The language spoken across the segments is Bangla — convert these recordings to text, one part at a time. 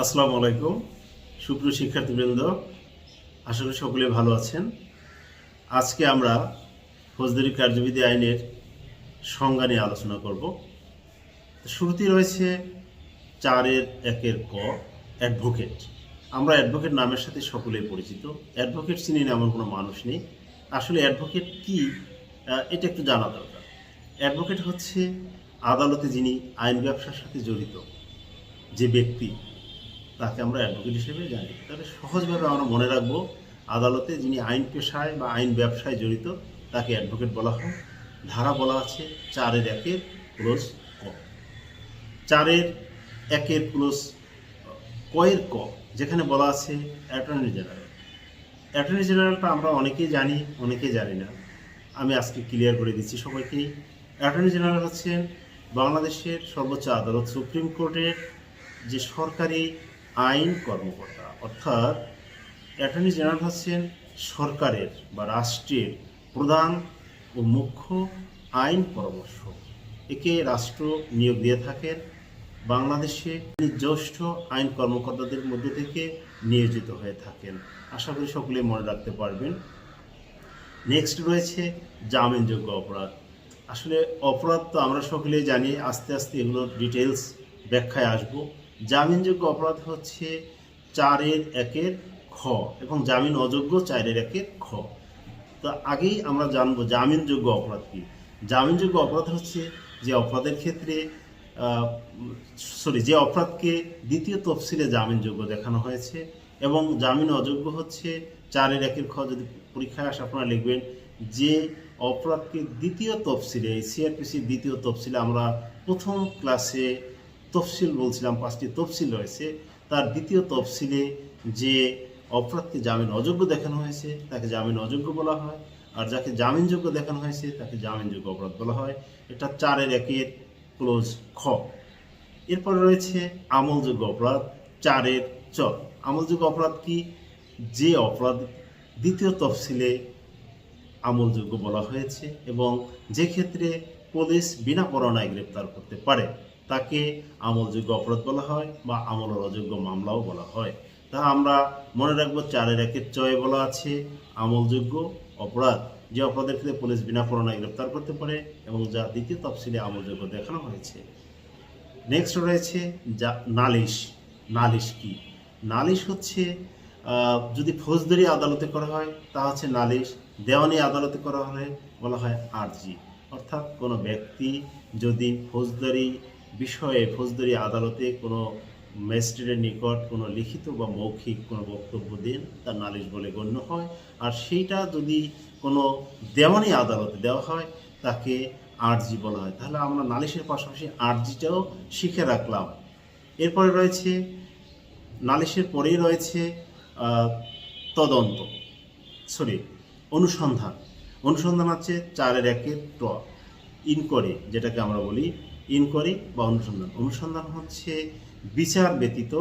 আসসালামু আলাইকুম। সুপ্রিয় শিক্ষার্থীবৃন্দ করি সকলে ভালো আছেন। আজকে আমরা ফৌজদারি কার্যবিধি আইনের সংজ্ঞা নিয়ে আলোচনা করব। শুরুতেই রয়েছে চারের একের ক, অ্যাডভোকেট। আমরা অ্যাডভোকেট নামের সাথে সকলেই পরিচিত। অ্যাডভোকেট চিনি না, এমন কোনো মানুষ নেই। আসলে অ্যাডভোকেট কি এটা একটু জানা দরকার। অ্যাডভোকেট হচ্ছে আদালতে যিনি আইন ব্যবসার সাথে জড়িত যে ব্যক্তি তাকে আমরা অ্যাডভোকেট হিসেবে জানি। তাহলে সহজভাবে আমরা মনে রাখব, আদালতে যিনি আইন পেশায় বা আইন ব্যবসায় জড়িত, তাকে অ্যাডভোকেট বলা হয়। ধারা বলা আছে, চারের একের ক্লোজ ক। চারের একের ক্লোজ কয়ের ক, যেখানে বলা আছে অ্যাটর্নি জেনারেল অ্যাটর্নি জেনারেলটা আমরা অনেকেই জানি অনেকেই জানি না। আমি আজকে ক্লিয়ার করে দিচ্ছি সবাইকেই অ্যাটর্নি জেনারেল হচ্ছেন বাংলাদেশের সর্বোচ্চ আদালত সুপ্রিম কোর্টের যে সরকারি আইন কর্মকর্তা, অর্থাৎ অ্যাটর্নি জেনারেল হচ্ছেন সরকারের বা রাষ্ট্রের প্রধান ও মুখ্য আইন পরামর্শ। একে রাষ্ট্র নিয়োগ দিয়ে থাকেন। বাংলাদেশে জ্যেষ্ঠ আইন কর্মকর্তাদের মধ্যে থেকে নিয়োজিত হয়ে থাকেন। আশা করি সকলে মনে রাখতে পারবেন। নেক্সট রয়েছে জামিনযোগ্য অপরাধ। আসলে অপরাধ তো আমরা সকলেই জানি, আস্তে আস্তে এগুলোর ডিটেলস ব্যাখ্যায় আসব। জামিনযোগ্য অপরাধ হচ্ছে চারের একের খ এবং জামিন অযোগ্য চারের একের খ। তো আগেই আমরা জানব জামিনযোগ্য অপরাধ কি। জামিনযোগ্য অপরাধ হচ্ছে যে অপরাধের ক্ষেত্রে সরি, যে অপরাধকে দ্বিতীয় তফসিলে জামিনযোগ্য দেখানো হয়েছে এবং জামিন অযোগ্য হচ্ছে চারের একের খ। যদি পরীক্ষায় আসে আপনারা লিখবেন যে অপরাধকে দ্বিতীয় তফসিলে সিআরপিসির দ্বিতীয় তফসিলে আমরা প্রথম ক্লাসে তফসিল বলছিলাম, পাঁচটি তফসিল রয়েছে। তার দ্বিতীয় তফসিলে যে অপরাধকে জামিন অযোগ্য দেখানো হয়েছে, তাকে জামিন অযোগ্য বলা হয়। আর যাকে জামিনযোগ্য দেখানো হয়েছে, তাকে জামিনযোগ্য অপরাধ বলা হয়। এটা চারের একের ক্লোজ খ। এরপরে রয়েছে আমলযোগ্য অপরাধ, চারের চ। আমলযোগ্য অপরাধ কি? যে অপরাধ দ্বিতীয় তফসিলে আমলযোগ্য বলা হয়েছে এবং যে ক্ষেত্রে পুলিশ বিনা পরোয়ানায় গ্রেপ্তার করতে পারে। তাকে আমলযোগ্য অপরাধ বলা হয় বা আমলের অযোগ্য মামলাও বলা হয়। তা আমরা মনে রাখব চারের একের চয়ে বলা আছে, আমলযোগ্য অপরাধ, যে অপরাধের ক্ষেত্রে পুলিশ বিনা পরোয়ানায় গ্রেপ্তার করতে পারে এবং যা দ্বিতীয় তফসিলে আমলযোগ্য দেখানো হয়েছে। নেক্সট রয়েছে যা নালিশ। নালিশ কি? নালিশ হচ্ছে যদি ফৌজদারি আদালতে করা হয়, তা হচ্ছে নালিশ। দেওয়ানি আদালতে করা হলে বলা হয় আর্জি। অর্থাৎ কোনো ব্যক্তি যদি ফৌজদারি বিষয়ে ফৌজদারি আদালতে কোনো ম্যাজিস্ট্রেটের নিকট কোনো লিখিত বা মৌখিক কোনো বক্তব্য দেন, তার নালিশ বলে গণ্য হয়। আর সেইটা যদি কোনো দেওয়ানি আদালতে দেওয়া হয়, তাকে আর্জি বলা হয়। তাহলে আমরা নালিশের পাশাপাশি আর্জিটাও শিখে রাখলাম। এরপরে রয়েছে, নালিশের পরেই রয়েছে তদন্ত। সরি, অনুসন্ধান। অনুসন্ধান হচ্ছে চারের একের ট ইনকোয়ারি যেটাকে আমরা বলি ইনকোয়ারি বা অনুসন্ধান। অনুসন্ধান হচ্ছে বিচার ব্যতীত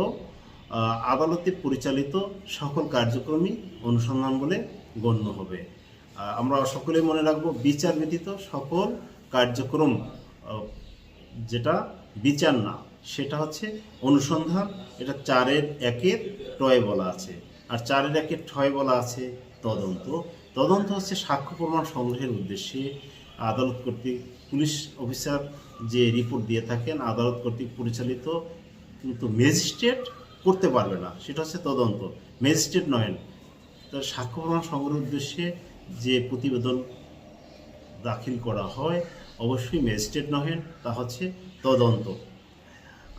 আদালতে পরিচালিত সকল কার্যক্রমই অনুসন্ধান বলে গণ্য হবে। আমরা সকলে মনে রাখব, বিচার ব্যতীত সকল কার্যক্রম যেটা বিচার না, সেটা হচ্ছে অনুসন্ধান। এটা চারের একের টয় বলা আছে। আর চারের একের ঠয় বলা আছে তদন্ত। তদন্ত হচ্ছে সাক্ষ্য প্রমাণ সংগ্রহের উদ্দেশ্যে আদালত কর্তৃক পুলিশ অফিসার যে রিপোর্ট দিয়ে থাকেন, আদালত কর্তৃক পরিচালিত কিন্তু ম্যাজিস্ট্রেট করতে পারবে না। সেটা হচ্ছে তদন্ত। ম্যাজিস্ট্রেট নয়। তো সাক্ষ্য প্রমাণ সংগ্রহের উদ্দেশ্যে যে প্রতিবেদন দাখিল করা হয়, অবশ্যই ম্যাজিস্ট্রেট নহেন তা হচ্ছে তদন্ত।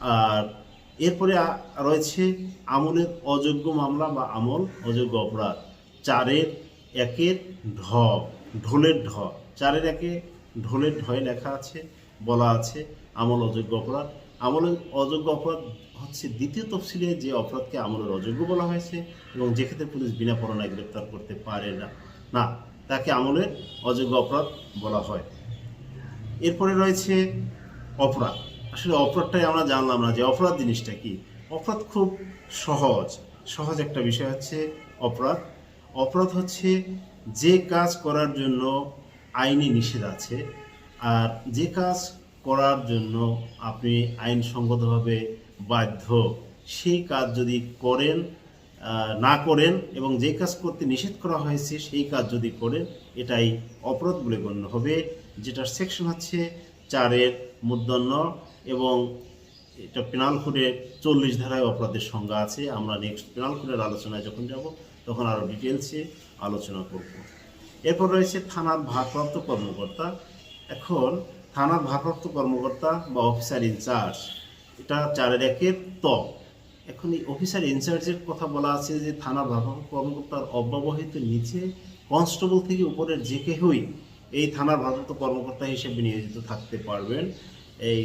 আর এরপরে রয়েছে আমলের অযোগ্য মামলা বা আমল, অযোগ্য অপরাধ। চারের একের ঢ, ঢোলের ঢ। চারের একে ঢোলের ঢয় লেখা আছে। বলা আছে, আমল অযোগ্য অপরাধ। আমলের অযোগ্য অপরাধ হচ্ছে দ্বিতীয় তফসিলে যে অপরাধকে আমলের অযোগ্য বলা হয়েছে এবং যেক্ষেত্রে পুলিশ বিনা পরোয়ানায় গ্রেপ্তার করতে পারে না। না, তাকে আমলের অযোগ্য অপরাধ বলা হয়। এরপরে রয়েছে অপরাধ। আসলে অপরাধটাই আমরা জানলাম না যে অপরাধ জিনিসটা কি। অপরাধ খুব সহজ। সহজ একটা বিষয় হচ্ছে অপরাধ। অপরাধ হচ্ছে যে কাজ করার জন্য আইনি নিষেধ আছে আর যে কাজ করার জন্য আপনি আইনসঙ্গতভাবে বাধ্য, সেই কাজ যদি করেন না করেন এবং যে কাজ করতে নিষেধ করা হয়েছে, সেই কাজ যদি করেন, এটাই অপরাধ বলে গণ্য হবে। যেটার সেকশন হচ্ছে চারের মূর্ধন্য এবং এটা পেনাল কোডের চল্লিশ ধারায় অপরাধের সংজ্ঞা আছে। আমরা নেক্সট পেনাল কোডের আলোচনায় যখন যাব, তখন আরও ডিটেলসে আলোচনা করব। এরপর রয়েছে থানার ভারপ্রাপ্ত কর্মকর্তা এখন থানার ভারপ্রাপ্ত কর্মকর্তা বা অফিসার ইনচার্জ এটা চারের একের ত। এখন এই অফিসার ইনচার্জের কথা বলা আছে যে থানার ভারপ্রাপ্ত কর্মকর্তার অব্যবহিত নিচে কনস্টেবল থেকে উপরের যে কেহই এই থানার ভারপ্রাপ্ত কর্মকর্তা হিসেবে নিয়োজিত থাকতে পারবেন। এই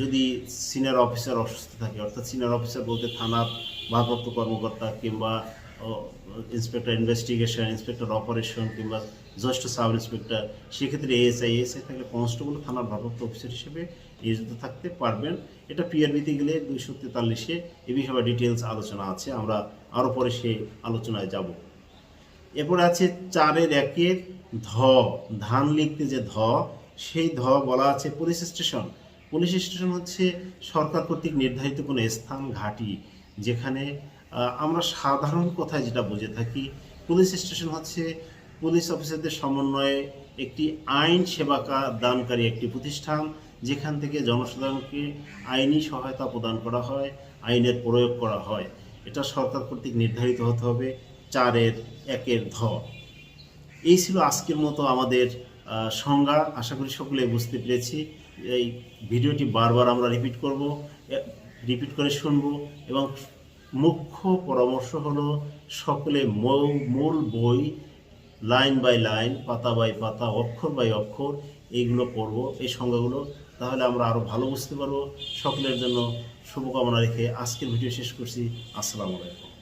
যদি সিনিয়র অফিসার অসুস্থ থাকে, অর্থাৎ সিনিয়র অফিসার বলতে থানার ভারপ্রাপ্ত কর্মকর্তা কিংবা ইন্সপেক্টর ইনভেস্টিগেশন ইন্সপেক্টর অপারেশন কিংবা জ্যেষ্ঠ সাব ইন্সপেক্টর সেক্ষেত্রে এএসআই এএসআই থাকলে কনস্টেবল থানার ভারপ্রাপ্ত অফিসার হিসেবে নিয়োজিত থাকতে পারবেন। এটা পিআরবিতে গেলে দুইশো তেতাল্লিশে এ বিষয়ে ডিটেলস আলোচনা আছে। আমরা আরও পরে সে আলোচনায় যাব। এরপরে আছে চারের একের ধ। ধান লিখতে যে ধ, সেই ধ বলা আছে পুলিশ স্টেশন পুলিশ স্টেশন হচ্ছে সরকার কর্তৃক নির্ধারিত কোনো স্থান, ঘাঁটি, যেখানে আমরা সাধারণ কথায় যেটা বুঝে থাকি পুলিশ স্টেশন হচ্ছে পুলিশ অফিসারদের সমন্বয়ে একটি আইন সেবা দানকারী একটি প্রতিষ্ঠান, যেখান থেকে জনসাধারণকে আইনি সহায়তা প্রদান করা হয়, আইনের প্রয়োগ করা হয়। এটা সরকার কর্তৃক নির্ধারিত হতে হবে চারের একের ধ। এই ছিল আজকের মতো আমাদের সংজ্ঞা। আশা করি সকলে বুঝতে পেরেছি। এই ভিডিওটি বারবার আমরা রিপিট করব রিপিট করে শুনব এবং মুখ্য পরামর্শ হলো সকলে মূল বই লাইন বাই লাইন, পাতা বাই পাতা, অক্ষর বাই অক্ষর এইগুলো পড়ব, এই সংজ্ঞাগুলো। তাহলে আমরা আরও ভালো বুঝতে পারব। সকলের জন্য শুভকামনা রেখে আজকের ভিডিও শেষ করছি। আসসালামু আলাইকুম।